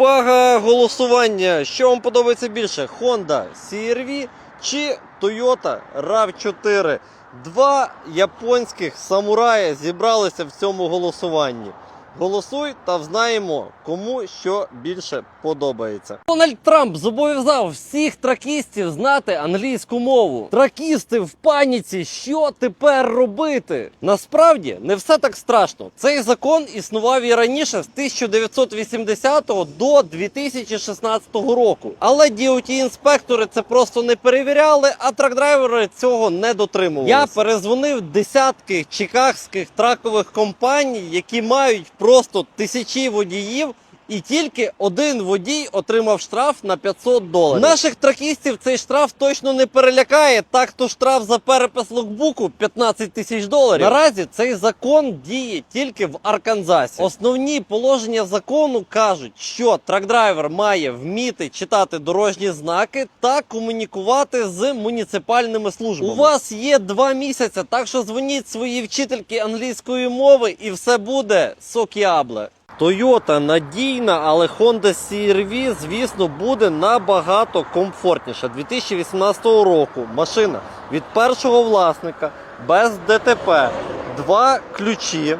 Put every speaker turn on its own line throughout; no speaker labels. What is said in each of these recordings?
Увага! Голосування! Що вам подобається більше? Honda CR-V чи Toyota RAV4? Два японських самурая зібралися в цьому голосуванні. Голосуй та взнаємо, кому що більше подобається. Дональд Трамп зобов'язав всіх тракістів знати англійську мову. Тракісти в паніці, що тепер робити? Насправді не все так страшно. Цей закон існував і раніше з 1980 до 2016 року. Але DOT інспектори це просто не перевіряли, а трак-драйвери цього не дотримувалися. Я перезвонив десятки чикагських тракових компаній, які мають просто тисячі водіїв. І тільки один водій отримав штраф на 500 доларів. Наших тракістів цей штраф точно не перелякає. Так то штраф за перепис логбуку 15 тисяч доларів. Наразі цей закон діє тільки в Арканзасі. Основні положення закону кажуть, що трак-драйвер має вміти читати дорожні знаки та комунікувати з муніципальними службами. У вас є два місяці, так що дзвоніть своїй вчительки англійської мови, і все буде сокіабле. Toyota надійна, але Honda CR-V, звісно, буде набагато комфортніша. 2018 року машина від першого власника без ДТП, два ключі.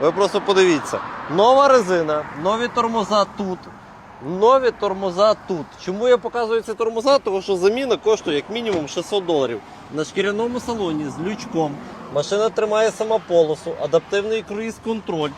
Ви просто подивіться. Нова резина, нові тормоза тут. Нові тормоза тут. Чому я показую ці тормоза? Тому що заміна коштує як мінімум 600 доларів. На шкіряному салоні з лючком. Машина тримає самополосу, адаптивний круїз-контроль,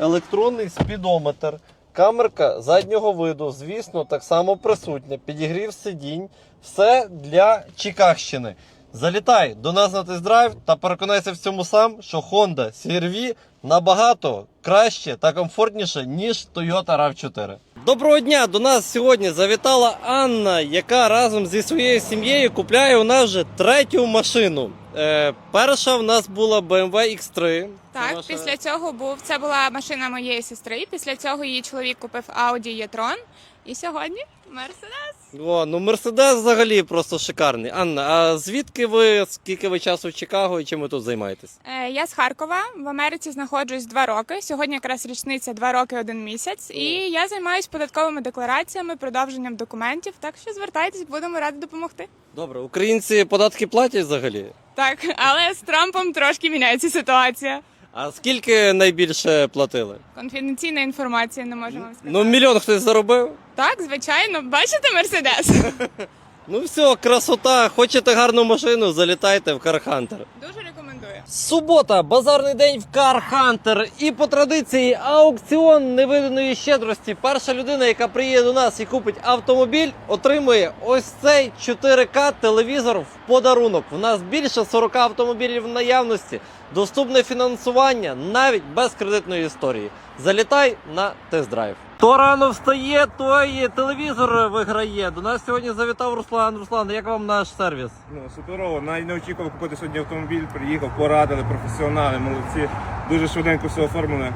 електронний спідометр, камерка заднього виду, звісно, так само присутня, підігрів сидінь. Все для Чикагщини. Залітай до нас на тест-драйв та переконайся в цьому сам, що Honda CR-V набагато краще та комфортніше, ніж Toyota RAV4. Доброго дня! До нас сьогодні завітала Анна, яка разом зі своєю сім'єю купляє у нас вже третю машину. Е, перша в нас була BMW X3.
Так,
наша...
після цього був це була машина моєї сестри. Після цього її чоловік купив Audi e-tron. І сьогодні Mercedes.
О, ну Мерседес взагалі просто шикарний. Анна, а звідки ви, скільки ви часу в Чикаго і чим ви тут займаєтесь?
Е, Я з Харкова в Америці знаходжусь два роки. Сьогодні якраз річниця два роки один місяць. І я займаюся податковими деклараціями, продовженням документів. Так що звертайтесь, будемо раді допомогти.
Добре, українці податки платять взагалі?
Так, але з Трампом трошки міняється ситуація.
А скільки найбільше платили?
Конфіденційна інформація не можу вам сказати.
Ну, мільйон хтось заробив.
Так, звичайно, бачите Мерседес?
Ну все, красота. Хочете гарну машину, залітайте в Hunter.
Дуже рекомендую.
Субота, базарний день в Car Hunter. І по традиції аукціон невиданої щедрості. Перша людина, яка приїде до нас і купить автомобіль, отримує ось цей 4К телевізор в подарунок. У нас більше 40 автомобілів в наявності. Доступне фінансування навіть без кредитної історії. Залітай на тест-драйв. Хто рано встає, той телевізор виграє. До нас сьогодні завітав Руслан. Руслан, як вам наш сервіс?
Ну, суперово, навіть не очікував купити сьогодні автомобіль, приїхав, порадили, професіонали, молодці. Дуже швиденько все оформили.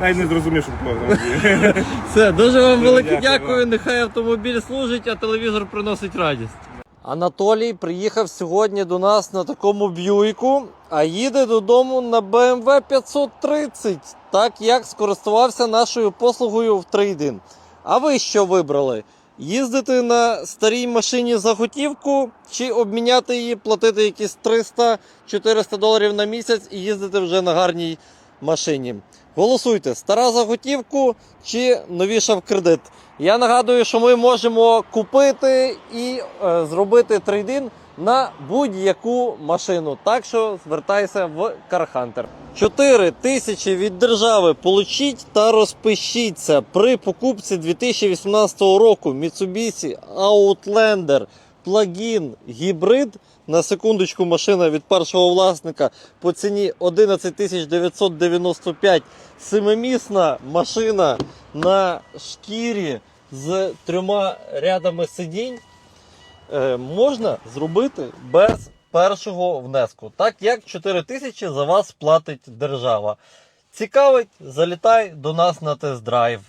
Навіть не зрозумів, що купив автомобіль.
Все, дуже вам велике
дякую.
Нехай автомобіль служить, а телевізор приносить радість. Анатолій приїхав сьогодні до нас на такому б'юйку, а їде додому на BMW 530, так як скористувався нашою послугою в трейдин. А ви що вибрали? Їздити на старій машині за готівку чи обміняти її, платити якісь 300-400 доларів на місяць і їздити вже на гарній машині? Голосуйте, стара за готівку чи новіша в кредит. Я нагадую, що ми можемо купити і е, зробити трейдин на будь-яку машину. Так що звертайся в CarHunter. 4 тисячі від держави получіть та розпишіться при покупці 2018 року Mitsubishi Outlander плагін гібрид. На секундочку, машина від першого власника по ціні 11 995. Семимісна машина на шкірі з трьома рядами сидінь можна зробити без першого внеску, так як 4 тисячі за вас платить держава. Цікавить, залітай до нас на тест-драйв.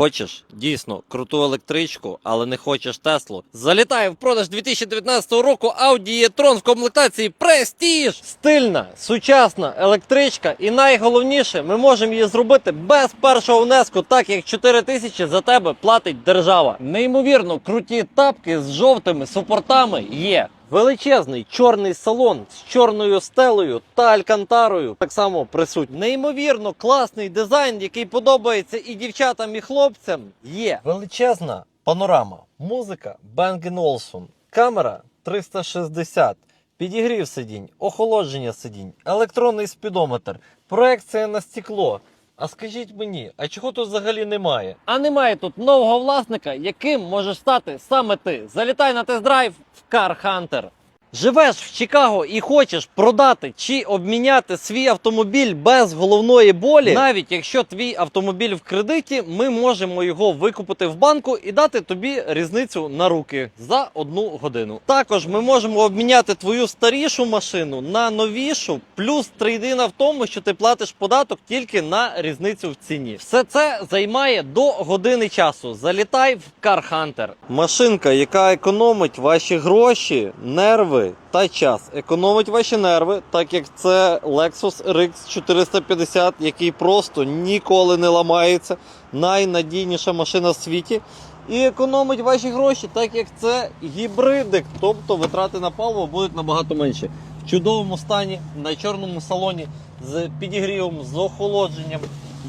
Хочеш дійсно круту електричку, але не хочеш Теслу? Залітає в продаж 2019 року Audi e-tron в комплектації Prestige! Стильна, сучасна електричка, і найголовніше, ми можемо її зробити без першого внеску, так як 4 тисячі за тебе платить держава. Неймовірно круті тапки з жовтими супортами є. Величезний чорний салон з чорною стелею та алькантарою так само присутній. Неймовірно класний дизайн, який подобається і дівчатам, і хлопцям. Є величезна панорама, музика Bang Olufsen, камера 360, підігрів сидінь, охолодження сидінь, електронний спідометр, проекція на стекло. А скажіть мені, а чого тут взагалі немає? А немає тут нового власника, яким можеш стати саме ти. Залітай на тест-драйв в Car Hunter. Живеш в Чикаго і хочеш продати чи обміняти свій автомобіль без головної болі, навіть якщо твій автомобіль в кредиті, ми можемо його викупити в банку і дати тобі різницю на руки за одну годину. Також ми можемо обміняти твою старішу машину на новішу, плюс трейдина в тому, що ти платиш податок тільки на різницю в ціні. Все це займає до години часу. Залітай в Car Hunter. Машинка, яка економить ваші гроші, нерви та час. Економить ваші нерви, так як це Lexus RX 450, який просто ніколи не ламається. Найнадійніша машина в світі. І економить ваші гроші, так як це гібридик, тобто витрати на паливо будуть набагато менші. В чудовому стані, на чорному салоні, з підігрівом, з охолодженням.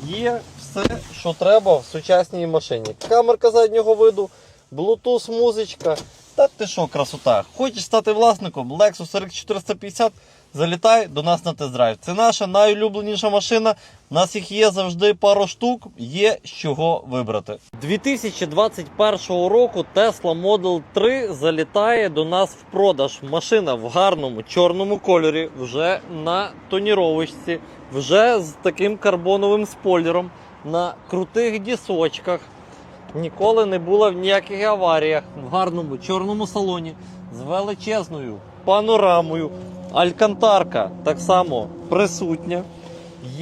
Є все, що треба в сучасній машині. Камерка заднього виду, Bluetooth музичка. Та ти що, красота? Хочеш стати власником Lexus RX 450? Залітай до нас на тест-драйв. Це наша найулюбленіша машина. У нас їх є завжди пару штук, є з чого вибрати. 2021 року Tesla Model 3 залітає до нас в продаж. Машина в гарному чорному кольорі, вже на тоніровочці, вже з таким карбоновим спойлером, на крутих дісочках. Ніколи не була в ніяких аваріях в гарному чорному салоні з величезною панорамою. Алькантарка так само присутня.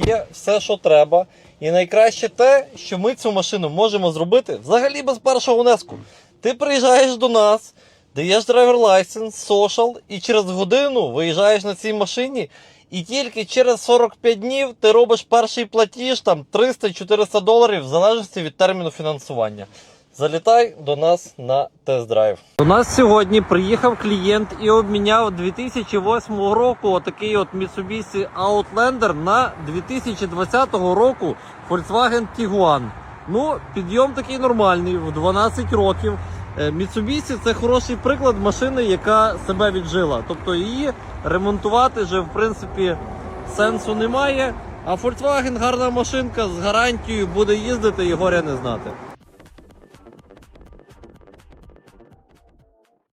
Є все, що треба. І найкраще те, що ми цю машину можемо зробити взагалі без першого внеску. Ти приїжджаєш до нас, даєш драйвер лайсенс, сошал, і через годину виїжджаєш на цій машині. І тільки через 45 днів ти робиш перший платіж там 300-400 доларів в залежності від терміну фінансування. Залітай до нас на тест-драйв. До нас сьогодні приїхав клієнт і обміняв 2008 року отакий от Mitsubishi Outlander на 2020 року Volkswagen Tiguan. Ну, підйом такий нормальний в 12 років. Е, Mitsubishi це хороший приклад машини, яка себе віджила. Тобто її ремонтувати вже в принципі сенсу немає. А Volkswagen гарна машинка з гарантією буде їздити і горя не знати.